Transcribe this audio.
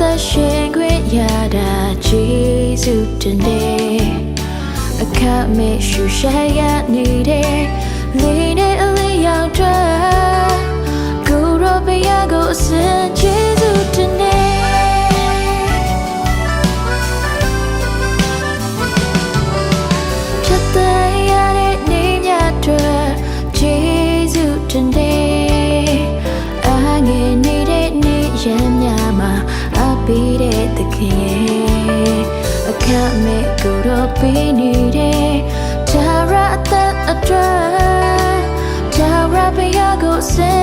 သက်ရှင်ခွင့်ရတာဂျေဇုတနေ့အခက်မဲ့ရှူရှာရနေတယ်လေနဲ့အလေးရောက်တော့ကိုရောပြရကိုအစင်ဂျေဇုတနေ့ ရတဲ့နေညတွေကျေးဇူးတင်တယ်အငယ်နေတဲ့နေရများမှာအပီးတဲ့သခင်ရဲ့အခက်မဲ့ကိုရောပေးနေတဲ့ဒါရအသက်အတွက်ဒါရပရကိုစင်